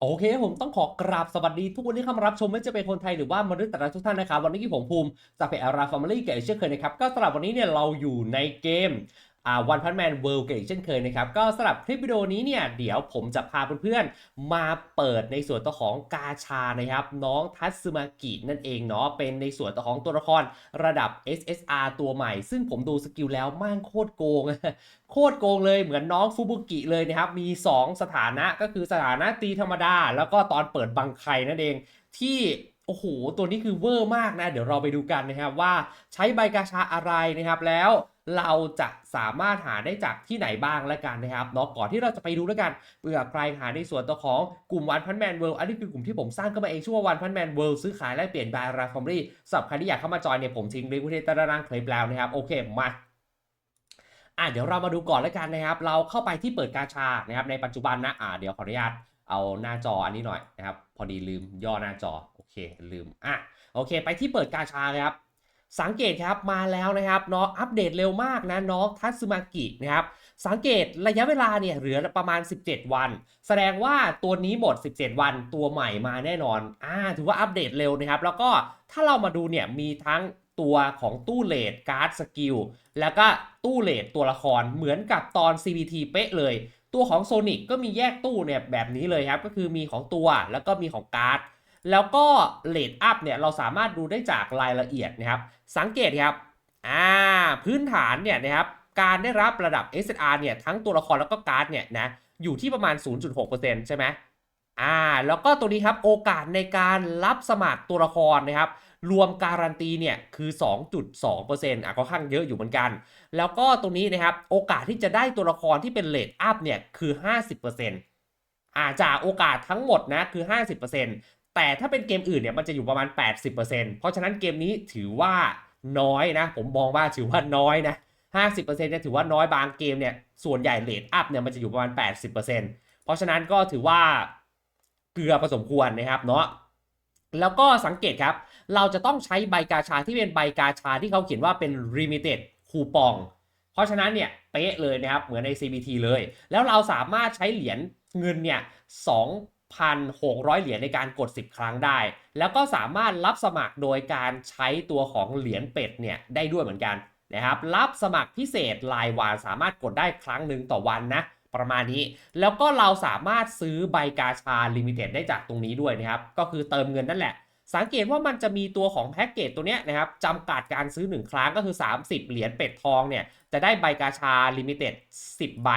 โอเคผมต้องขอกราบสวัสดีทุกคนที่เข้ามารับชมไม่ว่าจะเป็นคนไทยหรือว่ามนุษย์แต่ละทุกท่านนะครับ วันนี้ที่ผมภูมิจากเพจอาราฟาร์มลี่เก๋เช่นเคยนะครับ ก็สำหรับวันนี้เนี่ยเราอยู่ในเกม วันพันแมนเวิลด์เกเช่นเคยนะครับ ก็สำหรับคลิปวิดีโอนี้เนี่ย เดี๋ยวผมจะพาเพื่อนๆ มาเปิดในส่วนตัวของกาชานะครับ น้องทัตสึมากินั่นเองเนาะเป็นในส่วนตัวของตัวละครระดับ SSR ตัวใหม่ ซึ่งผมดูสกิลแล้วมั่งโคตรโกง โคตรโกงเลยเหมือนน้องฟูบุกิเลยนะครับ มี 2 สถานะก็คือสถานะตีธรรมดา แล้วก็ตอนเปิดบังไคนั่นเองที่โอ้โห ตัวนี้คือเวอร์มากนะ เดี๋ยวเราไปดูกันนะครับว่าใช้ใบกาชาอะไรนะครับแล้ว เราจะสามารถหาได้จากที่ไหนบ้างแล้วกันนะครับเนาะก่อนที่เราจะไปดูแล้วกันเผื่อใครหาในส่วนตัวของกลุ่มวันพันแมนเวิลด์อันนี้คือกลุ่มที่ผมสร้างขึ้นมาเองชื่อว่าวันพันแมนเวิลด์ซื้อขายแลกเปลี่ยนบายราคอมรี่สำหรับใครที่อยากเข้ามาจอยเนี่ยผมทิ้งลิงก์ไว้ที่ตานล่างคลิปแล้วนะครับโอเคมาอะเดี๋ยวเรามาดูก่อนแล้วกันนะครับ เราเข้าไปที่เปิดกาชานะครับในปัจจุบันนะอ่าเดี๋ยวขออนุญาตเอาหน้าจออันนี้หน่อยนะครับ พอดีลืมย่อหน้าจอโอเคลืมอะโอเค ไปที่เปิดกาชาครับ สังเกตครับมาแล้วนะครับเนาะอัปเดตเร็วมากนะน้องทัตสึมากินะครับสังเกตระยะเวลาเนี่ยเหลือประมาณ 17 วัน แสดงว่าตัวนี้หมด 17 วันตัวใหม่มาแน่นอนอ่าถือว่าอัปเดตเร็วนะครับ แล้วก็ถ้าเรามาดูเนี่ยมีทั้งตัวของตู้เลดการ์ดสกิลแล้วก็ตู้เลดตัวละครเหมือนกับตอน CVT เป๊ะเลย ตัวของ Sonic ก็มีแยกตู้เนี่ยแบบนี้เลยครับ ก็คือมีของตัวแล้วก็มีของการ์ด แล้วก็เลดอัพเนี่ยเราสามารถดูได้จากรายละเอียดนะครับ สังเกตครับอ่าพื้นฐานเนี่ยนะครับการได้รับระดับ SR เนี่ยทั้งตัวละครแล้วก็การ์ดเนี่ยนะอยู่ที่ประมาณ 0.6%ใช่ไหมอ่าแล้วก็ตัวนี้ครับโอกาสในการรับสมัครตัวละครนะครับรวมการันตีเนี่ยคือ 2.2%อะก็ค่อนข้างเยอะอยู่เหมือนกัน แล้วก็ตรงนี้นะครับโอกาสที่จะได้ตัวละครที่เป็นเลดอัพเนี่ยคือ 50%อ่าจากโอกาสทั้งหมดนะคือ 50%แแต่ถ้าเป็นเกมอื่นเนี่ยมันจะอยู่ประมาณ 80%เพราะฉะนั้นเกมนี้ถือว่าน้อยนะ ผมมองว่าถือว่าน้อยนะ 50%เนี่ยถือว่าน้อยบางเกมเนี่ยส่วนใหญ่เลดอัพเนี่ยมันจะอยู่ประมาณ 80%เพราะฉะนั้นก็ถือว่าเกลือผสมควรนะครับเนาะแล้วก็สังเกตครับ เราจะต้องใช้ใบกาชาที่เป็นใบกาชาที่เขาเขียนว่าเป็น limited คูปอง เพราะฉะนั้นเนี่ยเป๊ะเลยนะครับ เหมือนใน CBT เลย แล้วเราสามารถใช้เหรียญเงินเนี่ย 2,600 เหรียญในการกด 10 ครั้งได้ แล้วก็สามารถรับสมัครโดยการใช้ตัวของเหรียญเป็ดเนี่ยได้ด้วยเหมือนกันนะครับรับสมัครพิเศษรายวันสามารถกดได้ครั้งหนึ่งต่อวันนะประมาณนี้ แล้วก็เราสามารถซื้อใบกาชาลิมิเต็ดได้จากตรงนี้ด้วยนะครับ ก็คือเติมเงินนั่นแหละ สังเกตว่ามันจะมีตัวของแพ็กเกจตัวเนี้ยนะครับจำกัดการซื้อ 1 ครั้งก็คือ 30 เหรียญเป็ดทองเนี่ยจะได้ใบกาชาลิมิเต็ด10 ใบ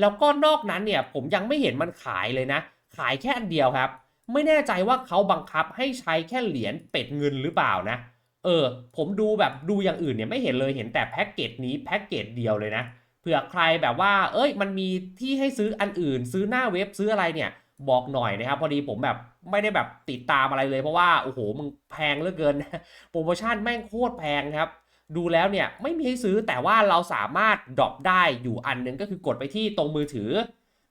แล้วก็นอกนั้นเนี่ยผมยังไม่เห็นมันขายเลยนะ ขายแค่อันเดียวครับ ไม่แน่ใจว่าเขาบังคับให้ใช้แค่เหรียญเป็ดเงินหรือเปล่านะ เออ ผมดูแบบดูอย่างอื่นเนี่ยไม่เห็นเลยเห็นแต่แพ็กเกจนี้แพ็กเกจเดียวเลยนะเผื่อใครแบบว่า เอ้ย มันมีที่ให้ซื้ออันอื่น ซื้อหน้าเว็บซื้ออะไรเนี่ย บอกหน่อยนะครับ พอดีผมแบบไม่ได้แบบติดตามอะไรเลย เพราะว่าโอ้โหมึงแพงเหลือเกินโปรโมชั่นแม่งโคตรแพงครับ ดูแล้วเนี่ยไม่มีให้ซื้อแต่ว่าเราสามารถดรอปได้อยู่อันหนึงก็คือกดไปที่ตรงมือถือ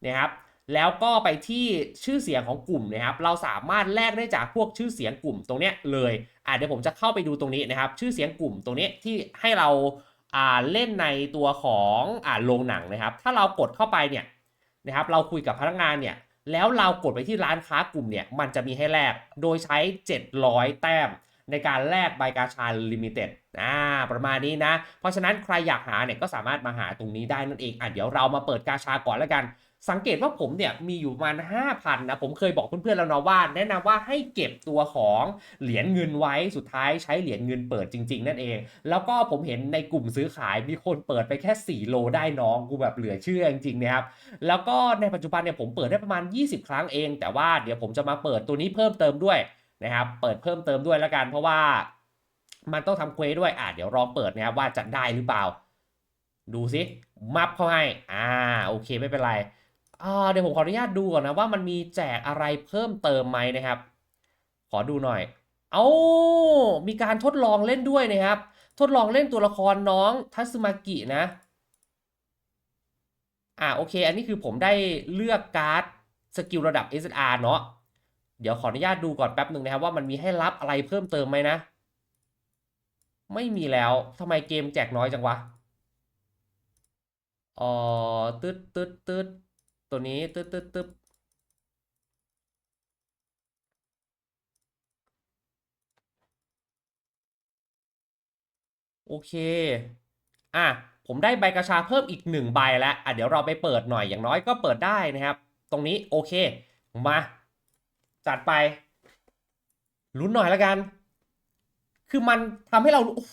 นะครับ แล้วก็ไปที่ชื่อเสียงของกลุ่มนะครับ เราสามารถแลกได้จากพวกชื่อเสียงกลุ่มตรงเนี้ยเลยอะเดี๋ยวผมจะเข้าไปดูตรงนี้นะครับ ชื่อเสียงกลุ่มตรงนี้ที่ให้เราอ่าเล่นในตัวของอ่าโรงหนังนะครับ ถ้าเรากดเข้าไปเนี่ยนะครับ เราคุยกับพนักงานเนี่ย แล้วเรากดไปที่ร้านค้ากลุ่มเนี่ย มันจะมีให้แลก โดยใช้ 700 แต้มในการแลกใบกาชาลิมิเต็ดอ่าประมาณนี้นะ เพราะฉะนั้นใครอยากหาเนี่ยก็สามารถมาหาตรงนี้ได้นั่นเอง อะเดี๋ยวเรามาเปิดกาชาก่อนแล้วกัน สังเกตว่าผมเนี่ยมีอยู่ประมาณ 5,000นะผมเคยบอกเพื่อนๆแล้วเนาะว่า แนะนำว่าให้เก็บตัวของเหรียญเงินไว้สุดท้ายใช้เหรียญเงินเปิดจริง ๆ นั่นเอง แล้วก็ผมเห็นในกลุ่มซื้อขายมีคนเปิดไปแค่ 4 โลได้น้องกูแบบเหลือเชื่อจริงๆนะครับแล้วก็ในปัจจุบันเนี่ยผมเปิดได้ประมาณ 20 ครั้งเอง แต่ว่าเดี๋ยวผมจะมาเปิดตัวนี้เพิ่มเติมด้วยนะครับเปิดเพิ่มเติมด้วยแล้วกัน เพราะว่ามันต้องทำเควสด้วยอะเดี๋ยวรอเปิดนะครับว่าจะได้หรือเปล่า ดูสิมับเข้าให้อ่าโอเคไม่เป็นไร เดี๋ยวผมขออนุญาตดูก่อนนะว่ามันมีแจกอะไรเพิ่มเติมไหมนะครับ ขอดูหน่อย เอามีการทดลองเล่นด้วยนะครับ ทดลองเล่นตัวละครน้องทัสมากินะ อ่าโอเค อันนี้คือผมได้เลือกการ์ดสกิลระดับ SR เนาะเดี๋ยวขออนุญาตดูก่อนแป๊บหนึ่งนะครับว่ามันมีให้รับอะไรเพิ่มเติมไหมนะ ไม่มีแล้วทำไมเกมแจกน้อยจังวะอ๋อตึ๊ดตึ๊ดตึ๊ด ตัวนี้ตึ๊บตึ๊บตึ๊บโอเค อะ ผมได้ใบกระชาเพิ่มอีกหนึ่งใบแล้ว อะ เดี๋ยวเราไปเปิดหน่อย อย่างน้อยก็เปิดได้นะครับ ตรงนี้โอเค มา จัดไป ลุ้นหน่อยแล้วกัน คือมันทำให้เรา โอ้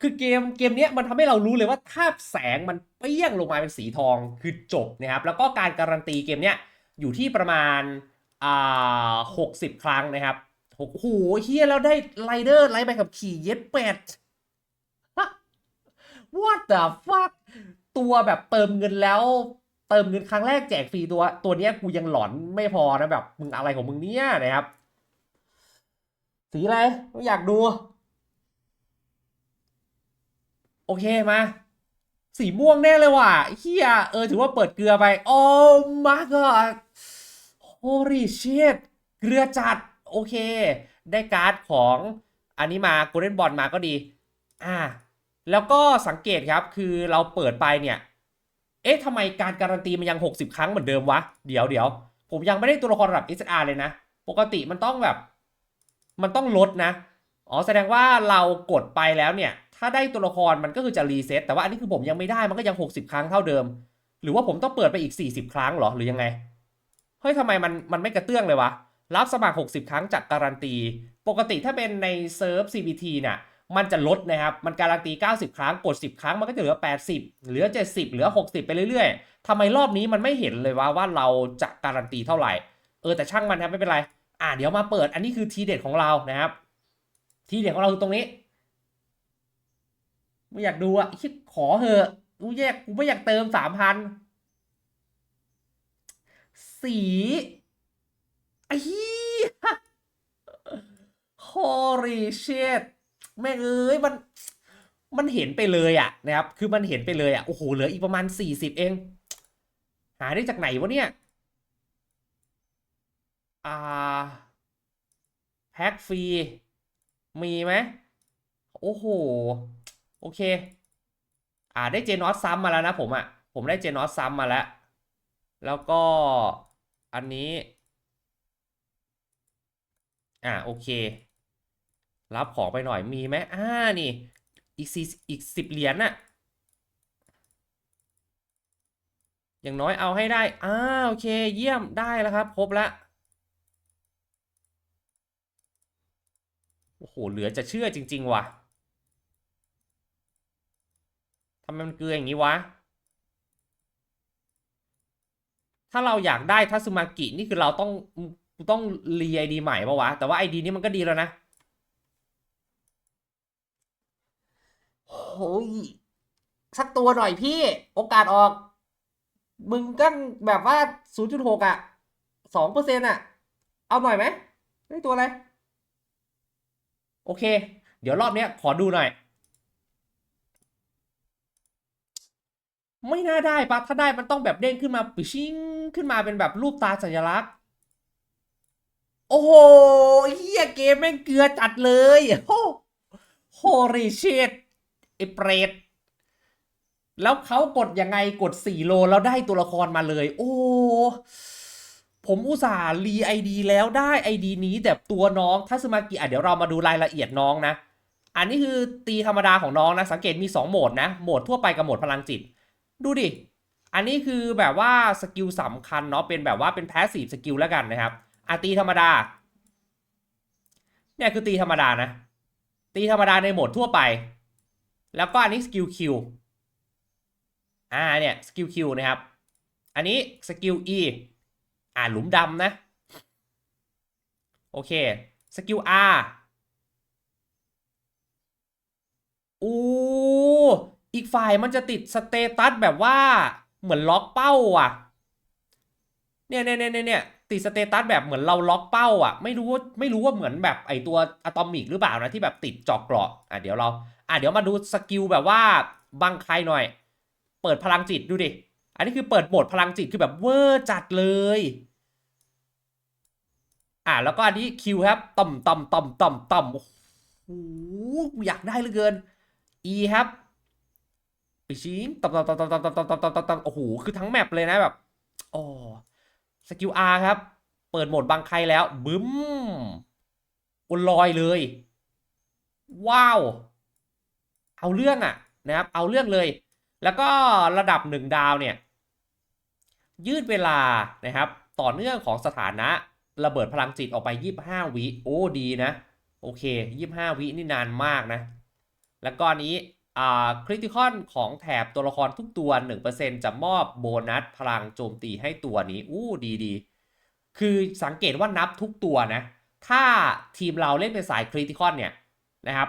คือเกมเกมนี้มันทำให้เรารู้เลยว่าถ้าแสงมันเปรี้ยงลงมาเป็นสีทองคือจบนะครับ แล้วก็การการันตีเกมเนี้ยอยู่ที่ประมาณอ่าหกสิบครั้งนะครับโอ้โหเฮียแล้วได้ไรเดอร์ไรใบขับขี่เย็ดเป็ด What the fuck ตัวแบบเติมเงินแล้ว เติมเงินครั้งแรกแจกฟรีตัว ตัวเนี้ยกูยังหลอนไม่พอนะแบบมึงอะไรของมึงเนี่ยนะครับ สีอะไรอยากดู โอเคมาสีม่วงแน่เลยว่ะเฮียเออถือว่าเปิดเกลือไป โอ้ my god holy shit เกลือจัด โอเค ได้การ์ดของอันนี้มา golden ball มาก็ดี อ่า แล้วก็สังเกตครับคือเราเปิดไปเนี่ย เอ๊ะทำไมการการันตีมันยัง 60 ครั้งเหมือนเดิมวะ เดี๋ยวเดี๋ยวผมยังไม่ได้ตัวละครระดับ SR เลยนะ ปกติมันต้องแบบ มันต้องลดนะ อ๋อแสดงว่าเรากดไปแล้วเนี่ย ถ้าได้ตัวละครมันก็คือจะรีเซ็ตแต่ว่าอันนี้คือผมยังไม่ได้มันก็ยัง 60 ครั้งเท่าเดิม หรือว่าผมต้องเปิดไปอีก 40 ครั้งเหรอหรือยังไงเฮ้ยทำไมมันมันไม่กระเตื้องเลยวะรับสมัคร 60 ครั้งจากการันตี ปกติถ้าเป็นในเซิร์ฟ CBT เนี่ยมันจะลดนะครับ มันการันตี 90 ครั้ง กด 10 ครั้ง มันก็จะเหลือ 80 เหลือ 70 เหลือ 60 ไปเรื่อยๆ ทำไมรอบนี้มันไม่เห็นเลยว่าว่าเราจะการันตีเท่าไหร่ เออแต่ช่างมันครับไม่เป็นไร อ่าเดี๋ยวมาเปิด อันนี้คือทีเด็ดของเรานะครับ ทีเด็ดของเราคือตรงนี้ ไม่อยากดูอะคิดขอเหอะกูแยกกูไม่อยากเติมสามพันสีไอ้เหี้ย holy shit แม่งเอ้ยมันมันเห็นไปเลยอะนะครับ คือมันเห็นไปเลยอะโอ้โห เหลืออีกประมาณ 40 เอง หาได้จากไหนวะเนี่ย อ่า แพ็กฟรี มีไหม โอ้โห โอเค อ่าได้เจนอสซ้ำมาแล้วนะผมอะผมได้เจนอสซ้ำมาแล้ว แล้วก็อันนี้ อ่าโอเค รับของไปหน่อยมีไหมอ่านี่ อีกสี่อีกสิบเหรียญน่ะ อย่างน้อยเอาให้ได้ อ่าโอเค เยี่ยมได้แล้วครับ ครบล้วโอ้โห เหลือจะเชื่อจริง ๆ ว่ะ ทำไมมันเกลืออย่างนี้วะ ถ้าเราอยากได้ทัสึมากินี่คือเราต้องต้องรีไอดีใหม่ปะวะ แต่ว่าไอดีนี้มันก็ดีแล้วนะโอ้ยสักตัวหน่อยพี่ โอกาสออก มึงก็แบบว่า 0.6 อะ2%อะ เอาหน่อยไหมได้ตัวอะไร โอเค เดี๋ยวรอบเนี้ยขอดูหน่อย ไม่น่าได้ปะถ้าได้มันต้องแบบเด้งขึ้นมาปิชิงขึ้นมาเป็นแบบรูปตาสัญลักษณ์ โอ้โหเฮียเกมแม่งเกลือจัดเลยโอ้โหรีเชดไอเปรตแล้วเขากดยังไงกด 4 โลแล้วได้ตัวละครมาเลย โอ้ผมอุตส่าห์รีไอดีแล้วได้ไอดีนี้แต่ตัวน้องทัสมากิอะเดี๋ยวเรามาดูรายละเอียดน้องนะ อันนี้คือตีธรรมดาของน้องนะ สังเกตมี 2 โหมดนะ โหมดทั่วไปกับโหมดพลังจิต ดูดิ อันนี้คือแบบว่าสกิลสำคัญเนาะ เป็นแบบว่าเป็นแพสซีฟสกิลแล้วกันนะครับอะตีธรรมดา เนี่ยคือตีธรรมดานะ ตีธรรมดาในโหมดทั่วไป แล้วก็อันนี้สกิลคิว อ่าเนี่ยสกิลคิวนะครับ อันนี้สกิล E อ่าหลุมดำนะ โอเค สกิล R อู้ อีกฝ่ายมันจะติดสเตตัสแบบว่าเหมือนล็อกเป้าอะ เนี่ยเนี่ยเนี่ยเนี่ยติดสเตตัสแบบเหมือนเราล็อกเป้าอะ ไม่รู้ว่าไม่รู้ว่าเหมือนแบบไอตัวอะตอมิกหรือเปล่านะที่แบบติดจอกเกราะอะเดี๋ยวเรา อะเดี๋ยวมาดูสกิลแบบว่าบังใครหน่อย เปิดพลังจิตดูดิ อันนี้คือเปิดโหมดพลังจิตคือแบบเวอร์จัดเลย อะแล้วก็อันนี้คิวครับต่ำต่ำต่ำต่ำต่ำโอ้โหอยากได้เหลือเกิน E ครับ ไปชี้ต่ำต่ำต่ำต่ำต่ำต่ำต่ำต่ำต่ำต่ำโอ้โห คือทั้งแมปเลยนะแบบอ๋อสกิล R ครับ เปิดโหมดบังใครแล้ว บึ้มอุนลอยเลย ว้าว เอาเรื่องอะนะครับ เอาเรื่องเลย แล้วก็ระดับ1ดาวเนี่ย ยืดเวลานะครับ ต่อเนื่องของสถานะ ระเบิดพลังจิตออกไป 25 วิ โอ้ ดีนะ โอเค 25 วินี่นานมากนะ แล้วก็นนี้ คริติคอนของแถบตัวละครทุกตัว 1%จะมอบโบนัสพลังโจมตีให้ตัวนี้ อู้ดีดี คือสังเกตว่านับทุกตัวนะ ถ้าทีมเราเล่นเป็นสายคริติคอนเนี่ยนะครับ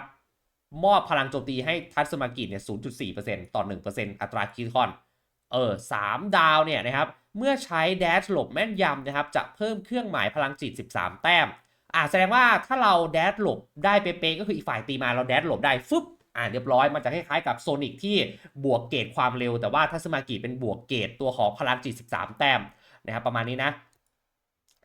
มอบพลังโจมตีให้ทัตสึมากิเนี่ย 0.4%ต่อ 1%อัตราคริติคอน เออสามดาวเนี่ยนะครับ เมื่อใช้แดชหลบแม่นยำนะครับ จะเพิ่มเครื่องหมายพลังจิต 13 แต้ม อ่าแสดงว่าถ้าเราแดชหลบได้เป๊ะๆก็คืออีกฝ่ายตีมาเราแดชหลบได้ฟึบ อ่าเรียบร้อยมันจะคล้ายๆกับโซนิกที่บวกเกรดความเร็ว แต่ว่าทัสมากิเป็นบวกเกรดตัวของพลังจิต 13 แต้มนะครับประมาณนี้นะ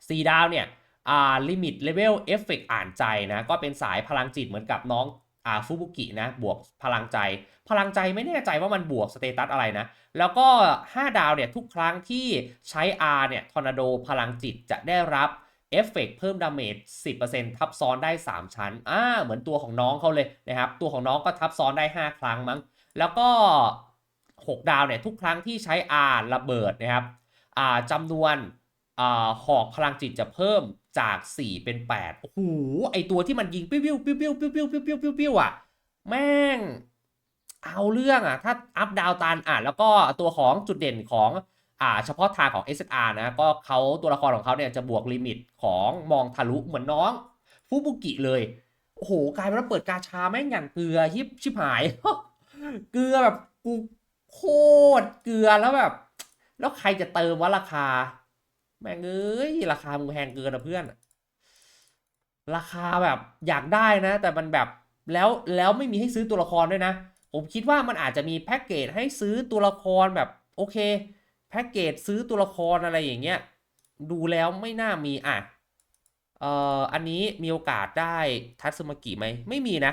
สี่ดาวเนี่ยอ่าลิมิตเลเวลเอฟเฟกอ่านใจนะก็เป็นสายพลังจิตเหมือนกับน้องอ่าฟูบุกินะบวกพลังใจ พลังใจไม่แน่ใจว่ามันบวกสเตตัสอะไรนะ แล้วก็ 5 ดาวเนี่ยทุกครั้งที่ใช้ R เนี่ยทอร์นาโดพลังจิตจะได้รับ เอฟเฟกเพิ่มดาเมจ 10%ทับซ้อนได้ 3 ชั้น อ่า เหมือนตัวของน้องเขาเลยนะครับ ตัวของน้องก็ทับซ้อนได้ 5 ครั้งมั้ง แล้วก็ 6 ดาวเนี่ย ทุกครั้งที่ใช้ R ระเบิดนะครับ อ่าจำนวนอ่าหอกพลังจิตจะเพิ่มจาก 4 เป็น 8 โอ้โห ไอตัวที่มันยิงปิ้วปิ้วปิ้วปิ้วปิ้วปิ้วปิ้วปิ้วปิ้วปิ้วอะ แม่ง เอาเรื่องอะ ถ้าอัพดาวตันอะ แล้วก็ตัวของจุดเด่นของ อ่าเฉพาะทางของ SSR นะก็เขาตัวละครของเขาเนี่ยจะบวกลิมิตของมองทะลุเหมือนน้องฟูบุกิเลย โอ้โหกลายเป็นว่าเปิดกาชาแม่งอย่างเกลือยิบชิบหาย เกลือแบบกูโคตรเกลือแล้วแบบ แล้วใครจะเติมวะราคา แม่งเอ้ยราคามึงแพงเกินนะเพื่อน ราคาแบบอยากได้นะ แต่มันแบบแล้วแล้วไม่มีให้ซื้อตัวละครด้วยนะ ผมคิดว่ามันอาจจะมีแพ็กเกจให้ซื้อตัวละครแบบโอเค แพ็กเกจซื้อตัวละครอะไรอย่างเงี้ย ดูแล้วไม่น่ามีอะเอ่ออันนี้มีโอกาสได้ทัตสึมากิไหมไม่มีนะ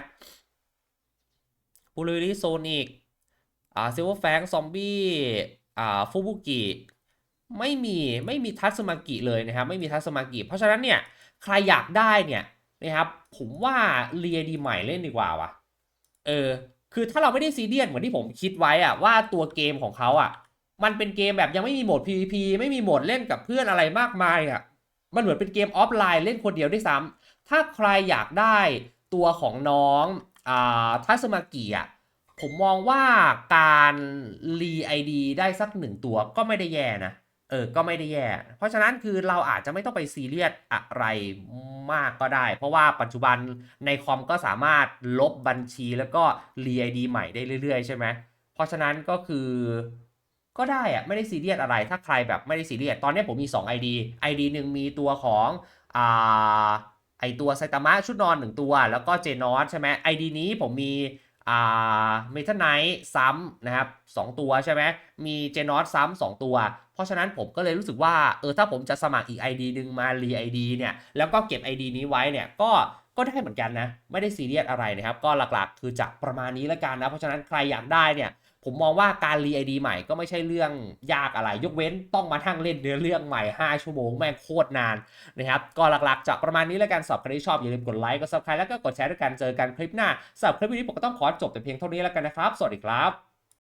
บูริริโซนิกอ่าซิลเวอร์แฟงซอมบี้อ่าฟูบุกิไม่มีไม่มีทัตสึมากิเลยนะครับ ไม่มีทัตสึมากิเพราะฉะนั้นเนี่ยใครอยากได้เนี่ยนะครับผมว่าเรียดีใหม่เล่นดีกว่าวะเออคือถ้าเราไม่ได้ซีเรียสเหมือนที่ผมคิดไว้อะว่าตัวเกมของเขาอะ มันเป็นเกมแบบยังไม่มีโหมด PVP ไม่มีโหมดเล่นกับเพื่อนอะไรมากมายอะมันเหมือนเป็นเกมออฟไลน์เล่นคนเดียวด้วยซ้ำถ้าใครอยากได้ตัวของน้องอ่าทัสมากิอะผมมองว่าการรีไอดีได้สักหนึ่งตัวก็ไม่ได้แย่นะ เออ ก็ไม่ได้แย่ เพราะฉะนั้นคือเราอาจจะไม่ต้องไปซีเรียสอะไรมากก็ได้ เพราะว่าปัจจุบันในคอมก็สามารถลบบัญชีแล้วก็รีไอดีใหม่ได้เรื่อยๆ ใช่ไหม เพราะฉะนั้นก็คือ ก็ได้อะไม่ได้ซีเรียสอะไร ถ้าใครแบบไม่ได้ซีเรียสตอนนี้ผมมี 2 ID ID หนึ่งมีตัวของอ่าไอตัวไซตามะชุดนอนหนึ่งตัว แล้วก็เจนอสใช่ไหม ID นี้ผมมีอ่าเมทัลไนท์ซ้ำนะครับสองตัวใช่ไหมมีเจนอสซ้ำสองตัว เพราะฉะนั้นผมก็เลยรู้สึกว่าเออถ้าผมจะสมัครอีก ID หนึ่งมารี ID เนี่ยแล้วก็เก็บ ID นี้ไว้เนี่ยก็ก็ได้เหมือนกันนะ ไม่ได้ซีเรียสอะไรนะครับ ก็หลักๆ คือจะประมาณนี้แล้วกันนะ เพราะฉะนั้นใครอยากได้เนี่ย ผมมองว่าการรีไอดีใหม่ก็ไม่ใช่เรื่องยากอะไร ยกเว้นต้องมาทั้งเล่นเนื้อเรื่องใหม่ 5 ชั่วโมงแม่งโคตรนานนะครับก็หลักๆจะประมาณนี้แล้วกันสอบใครที่ชอบอย่าลืมกดไลค์กดซับสไครต์แล้วก็กดแชร์ด้วยกันเจอกันคลิปหน้าสำหรับคลิปวิดีโอผมก็ต้องขอจบแต่เพียงเท่านี้แล้วกันนะครับ สวัสดีครับ